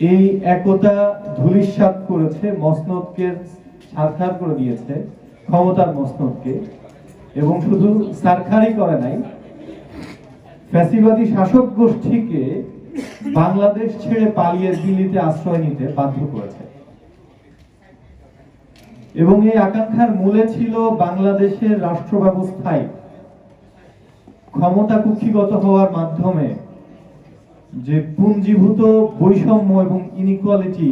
এই একতা ধূলিসাৎ করেছে, মসনদকে সারখার করে দিয়েছে, ক্ষমতার মসনদকে। এবং শুধু সারখারই করে নাই, ফ্যাসিবাদী শাসক গোষ্ঠীকে বাংলাদেশ ছেড়ে পালিয়ে দিল্লিতে আশ্রয় নিতে বাধ্য করেছে। এবং এই আকাঙ্ক্ষার মূলে ছিল বাংলাদেশের রাষ্ট্র ব্যবস্থায় ক্ষমতা কুক্ষিগত হওয়ার মাধ্যমে যে পুঞ্জীভূত বৈষম্য এবং ইনইকুয়ালিটি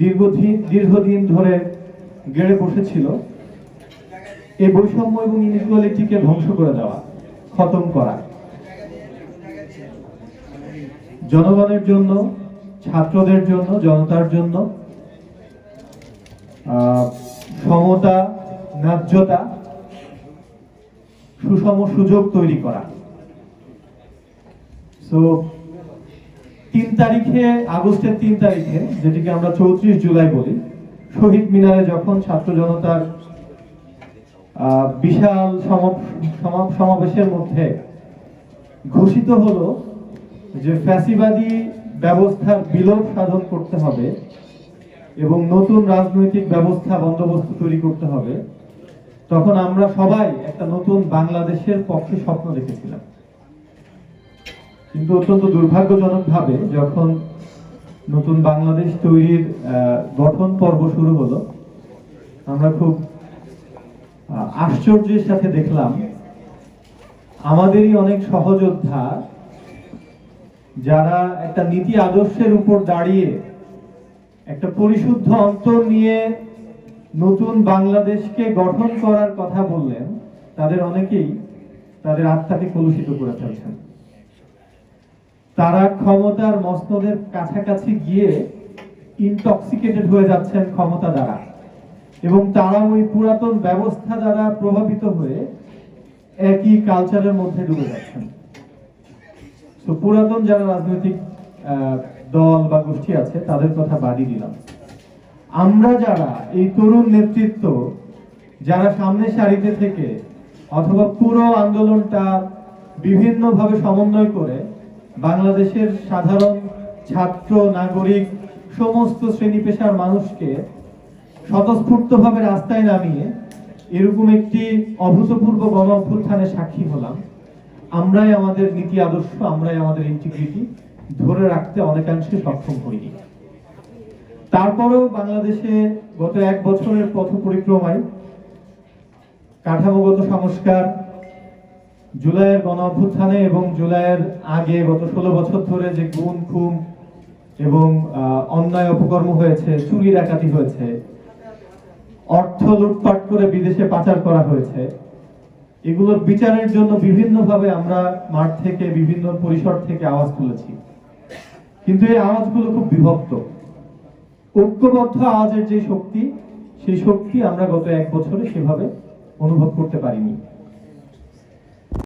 দীর্ঘদিন দীর্ঘদিন ধরে গেড়ে বসেছিল, এই বৈষম্য এবং ইনইকুয়ালিটিকে ধ্বংস করে দেওয়া, খতম করা। জনগণের জন্য, ছাত্রদের জন্য, জনতার জন্য সমতা, ন্যায্যতা, সুষম সুযোগ তৈরি করা। সো তিন তারিখে, আগস্টের তিন তারিখে, যেটিকে আমরা চৌত্রিশ জুলাই বলি, শহীদ মিনারে যখন ছাত্র জনতার বিশাল সমাবেশের মধ্যে ঘোষিত হলো যে ফ্যাসিবাদী ব্যবস্থার বিলোপ সাধন করতে হবে এবং নতুন রাজনৈতিক ব্যবস্থা, বন্দোবস্ত তৈরি করতে হবে, তখন আমরা সবাই একটা নতুন বাংলাদেশের পক্ষে স্বপ্ন দেখেছিলাম। কিন্তু অত্যন্ত দুর্ভাগ্যজনকভাবে যখন নতুন বাংলাদেশ তৈরির গঠন পর্ব শুরু হলো, আমরা খুব আশ্চর্যের সাথে দেখলাম, আমাদেরই অনেক সহযোদ্ধা যারা একটা নীতি আদর্শের উপর দাঁড়িয়ে একটা পরিশুদ্ধ অন্তর নিয়ে নতুন বাংলাদেশকে গঠন করার কথা বললেন, তাদের অনেকেই তাদের আত্মাকে কলুষিত করে ফেলছেন। তারা ক্ষমতার মস্তদের কাছাকাছি গিয়ে ইনটক্সিকেটেড হয়ে যাচ্ছেন ক্ষমতা দ্বারা। এবং তারা ওই পুরাতন ব্যবস্থা দ্বারা প্রভাবিত হয়ে একই কালচারের মধ্যে ডুবে যাচ্ছেন। তো পুরাতন যারা রাজনৈতিক দল বা গোষ্ঠী আছে, তাদের কথা বাদই দিলাম। আমরা যারা এই তরুণ নেতৃত্ব, যারা সামনের সারিতে থেকে অথবা পুরো আন্দোলনটা বিভিন্নভাবে সমন্বয় করে বাংলাদেশের সাধারণ ছাত্র, নাগরিক, সমস্ত শ্রেণি পেশার মানুষকে স্বতঃস্ফূর্তভাবে রাস্তায় নামিয়ে এরকম একটি অভূতপূর্ব গণ অভ্যুত্থানের সাক্ষী হলাম। আমরাই আমাদের নীতি আদর্শ, আমরাই আমাদের ইন্টিগ্রিটি ধরে রাখতে অনেকাংশে সক্ষম হইনি। তারপরেও বাংলাদেশে গত এক বছরের পথ পরিক্রমায় কাঠামোগত সংস্কার জুলাইয়ের গণ অভ্যুত্থানে এবং জুলাইয়ের আগে গত ষোলো বছর ধরে যে গুম খুম এবং অন্যায় অপকর্ম হয়েছে, চুরি, ডাকাতি হয়েছে, অর্থ লুটপাট করে বিদেশে পাচার করা হয়েছে, এগুলোর বিচারের জন্য বিভিন্নভাবে আমরা মাঠ থেকে বিভিন্ন পরিসর থেকে আওয়াজ তুলেছি। কিন্তু এই আওয়াজগুলো খুব বিভক্ত। ঐক্যবদ্ধ আওয়াজের যে শক্তি, সেই শক্তি আমরা গত এক বছরে সেভাবে অনুভব করতে পারিনি।